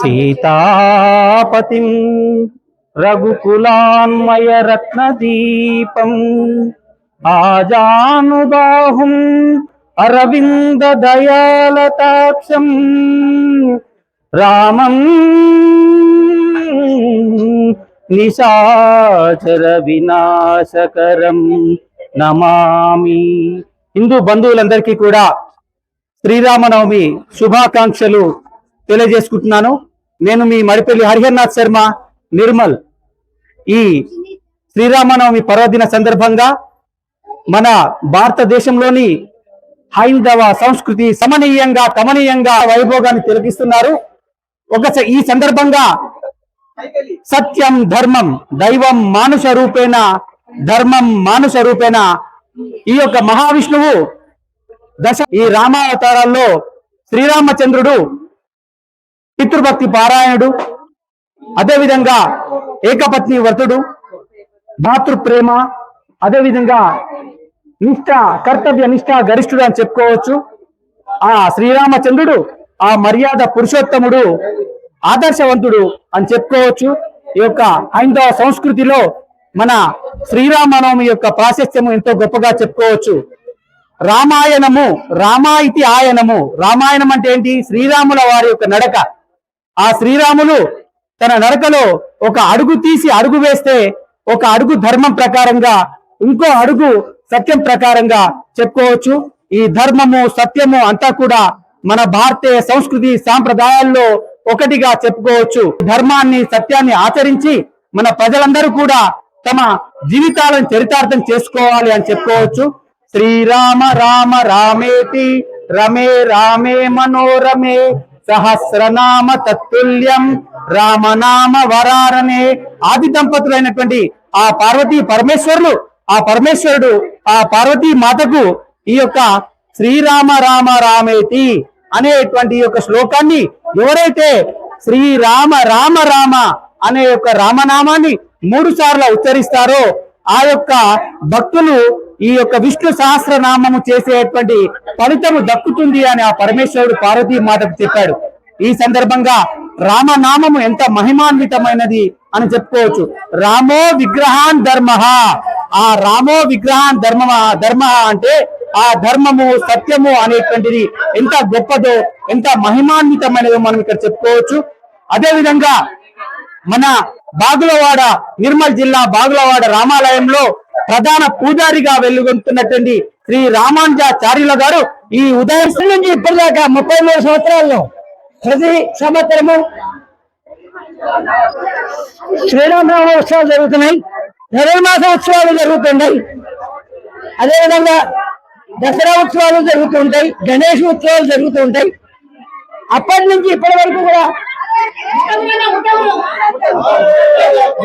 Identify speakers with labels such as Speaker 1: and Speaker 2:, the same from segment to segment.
Speaker 1: సీతాపతిం రఘుకులాన్మయ రత్నదీపం ఆజానుబాహుం అరవింద దయాలతాక్షం రామం నిశాచర వినాశకరం నమామి. హిందూ బంధువులందరికీ కూడా శ్రీరామనవమి శుభాకాంక్షలు. తెలియజేసుకుంటున్నాను. నేను మీ మడిపల్లి హరిహర్నాథ్ శర్మ నిర్మల్. ఈ శ్రీరామనవమి పర్వదిన సందర్భంగా మన భారతదేశంలోని హైందవ సంస్కృతి సమనీయంగా కమనీయంగా వైభోగాన్ని తిలకిస్తున్నారు. ఒక ఈ సందర్భంగా సత్యం ధర్మం దైవం మానుష రూపేణ ధర్మం మానుష రూపేణ ఈ యొక్క మహావిష్ణువు దశ ఈ రామావతారాల్లో శ్రీరామచంద్రుడు పితృభక్తి పారాయణుడు అదేవిధంగా ఏకపత్ని వ్రతుడు భాతృప్రేమ అదేవిధంగా నిష్ఠ కర్తవ్య నిష్ఠ గరిష్ఠుడు అని చెప్పుకోవచ్చు. ఆ శ్రీరామచంద్రుడు ఆ మర్యాద పురుషోత్తముడు ఆదర్శవంతుడు అని చెప్పుకోవచ్చు. ఈ యొక్క హైందవ సంస్కృతిలో మన శ్రీరామనవమి యొక్క ప్రాశస్త్యము ఎంతో గొప్పగా చెప్పుకోవచ్చు. రామాయణము రామాయితి ఇతి ఆయనము. రామాయణం అంటే ఏంటి? శ్రీరాముల వారి యొక్క నడక. ఆ శ్రీరాములు తన నరకలో ఒక అడుగు తీసి అడుగు వేస్తే ఒక అడుగు ధర్మం ప్రకారంగా ఇంకో అడుగు సత్యం ప్రకారంగా చెప్పుకోవచ్చు. ఈ ధర్మము సత్యము అంతా కూడా మన భారతీయ సంస్కృతి సాంప్రదాయాల్లో ఒకటిగా చెప్పుకోవచ్చు. ధర్మాన్ని సత్యాన్ని ఆచరించి మన ప్రజలందరూ కూడా తమ జీవితాలను చరితార్థం చేసుకోవాలి అని చెప్పుకోవచ్చు. శ్రీరామ రామ రామేతి రమే రామే మనోరమే సహస్రనామ తత్తుల్యం రామనామ వరారనే ఆది దంపతులైనటువంటి ఆ పార్వతీ పరమేశ్వరులు ఆ పరమేశ్వరుడు ఆ పార్వతీ మాతకు ఈ యొక్క శ్రీరామ రామ రామేతి అనేటువంటి ఈ యొక్క శ్లోకాన్ని ఎవరైతే శ్రీరామ రామ రామ అనే యొక్క రామనామాన్ని మూడు సార్లు ఉచ్చరిస్తారో ఆ యొక్క భక్తులు ఈ యొక్క విష్ణు సహస్రనామము చేసేటువంటి ఫలితము దక్కుతుంది అని ఆ పరమేశ్వరుడు పార్వతీ మాతకు చెప్పాడు. ఈ సందర్భంగా రామనామము ఎంత మహిమాన్వితమైనది అని చెప్పుకోవచ్చు. రామో విగ్రహాన్ ధర్మ. ఆ రామో విగ్రహాన్ ధర్మ ధర్మ అంటే ఆ ధర్మము సత్యము అనేటువంటిది ఎంత గొప్పదో ఎంత మహిమాన్వితమైనదో మనం ఇక్కడ చెప్పుకోవచ్చు. అదే విధంగా మన బాగులవాడ నిర్మల్ జిల్లా బాగులవాడ రామాలయంలో ప్రధాన పూజారిగా వెలుగొంటున్నటువంటి శ్రీ రామానుజాచార్యుల గారు ఈ ఉదయం నుంచి ఇప్పటిదాకా ముప్పై మూడు సంవత్సరాల్లో ప్రతి సంవత్సరము శ్రీరామనవ ఉత్సవాలు జరుగుతున్నాయి. ధనుర్మాస ఉత్సవాలు జరుగుతున్నాయి అదేవిధంగా దసరా ఉత్సవాలు జరుగుతుంటాయి గణేష్ ఉత్సవాలు జరుగుతుంటాయి అప్పటి నుంచి ఇప్పటి వరకు కూడా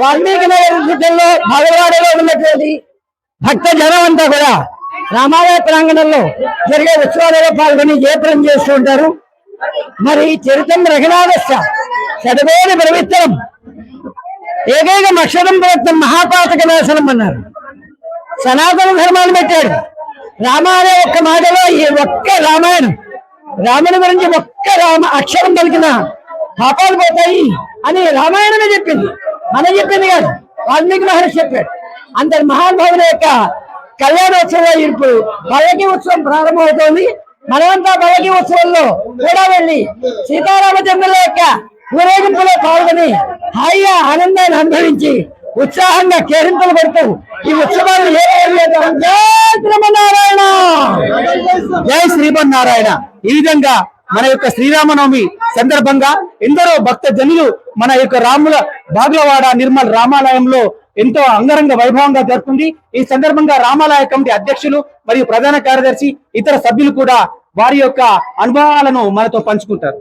Speaker 1: వాల్మీకి నగర్ జిల్లాలో భగవాడలో ఉన్నటువంటి భక్త జనం అంతా కూడా రామాలయ ప్రాంగణంలో జరిగే ఉత్సవాలలో పాల్గొని జయప్రం చేస్తూ ఉంటారు. మరి చరితం రఘునాథస్య శతవేది ప్రవిత్తరం. ఏకైక అక్షరం ప్రయత్నం మహాపాతక నాశనం అన్నారు. సనాతన ధర్మాన్ని పెట్టాడు. రామాయణ ఒక్క మాటలో ఈ ఒక్క రామాయణం రాముని గురించి ఒక్క రామ అక్షరం పలికిన పాపాలు పోతాయి అని రామాయణమే చెప్పింది. మనం చెప్పింది కాదు. వాల్మీకి మహర్షి చెప్పాడు. అంతటి మహానుభావుల యొక్క కళ్యాణోత్సవం ఇప్పుడు పల్లకి ఉత్సవం ప్రారంభమవుతోంది. మనమంతా పల్లకి ఉత్సవంలో కూడా వెళ్ళి సీతారామచంద్రుల యొక్క ఊరేగింపులో పాల్గొని హాయిగా ఆనందాన్ని అనుభవించి ఉత్సాహంగా కేరింతలు పడుతూ ఈ ఉత్సవాలు ఏ జై శ్రీమన్నారాయణ! జై శ్రీమన్నారాయణ! ఈ విధంగా మన యొక్క శ్రీరామనవమి సందర్భంగా ఎందరో భక్త జనులు మన యొక్క రాముల బాగులవాడ నిర్మల్ రామాలయంలో ఎంతో అంగరంగ వైభవంగా జరుగుతుంది ఈ సందర్భంగా రామాలయ కమిటీ అధ్యక్షులు మరియు ప్రధాన కార్యదర్శి ఇతర సభ్యులు కూడా వారి యొక్క అనుభవాలను మనతో పంచుకుంటారు.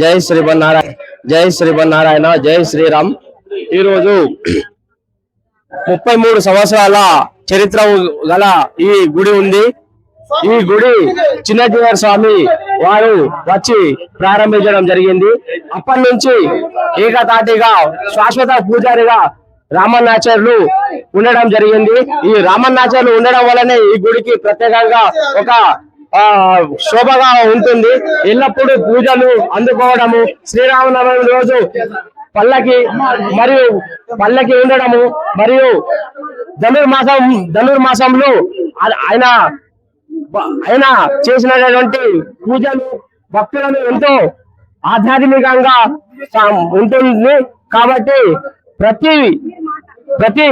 Speaker 2: జై శ్రీమన్నారాయణ జై శ్రీమన్నారాయణ జై శ్రీరామ్. ఈరోజు ముప్పై మూడు సంవత్సరాల చరిత్ర గల ఈ గుడి ఉంది. ఈ గుడి చిన్నజీవర్ స్వామి వారు వచ్చి ప్రారంభించడం జరిగింది. అప్పటి నుంచి ఏకతాటిగా శాశ్వత పూజారిగా రామన్నాచార్యులు ఉండడం జరిగింది. ఈ రామన్నాచార్యులు ఉండడం వల్లనే ఈ గుడికి ప్రత్యేకంగా ఒక శోభగా ఉంటుంది. ఎల్లప్పుడూ పూజలు అందుకోవడము శ్రీరామనవమి రోజు పల్లకి మరియు పల్లకి ఉండడము మరియు ధనుర్మాసం ధనుర్మాసంలో ఆయన ఆయన చేసినటువంటి పూజలు భక్తులను ఎంతో ఆధ్యాత్మికంగా ఉంటుంది. కాబట్టి ప్రతి ప్రతి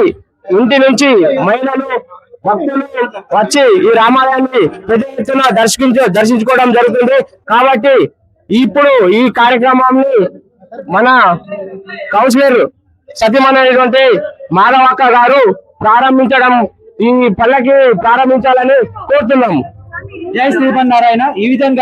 Speaker 2: ఇంటి నుంచి మహిళలు భక్తులు వచ్చి ఈ రామాలయాన్ని పెద్ద ఎత్తున దర్శించు దర్శించుకోవడం జరుగుతుంది. కాబట్టి ఇప్పుడు ఈ కార్యక్రమాన్ని మన కౌన్సిలర్ సత్యమైనటువంటి మాధవక్క గారు ప్రారంభించడం ఈ పల్లకి ప్రారంభించాలని కోరుతున్నాము
Speaker 3: జై శ్రీమన్నారాయణ. ఈ విధంగా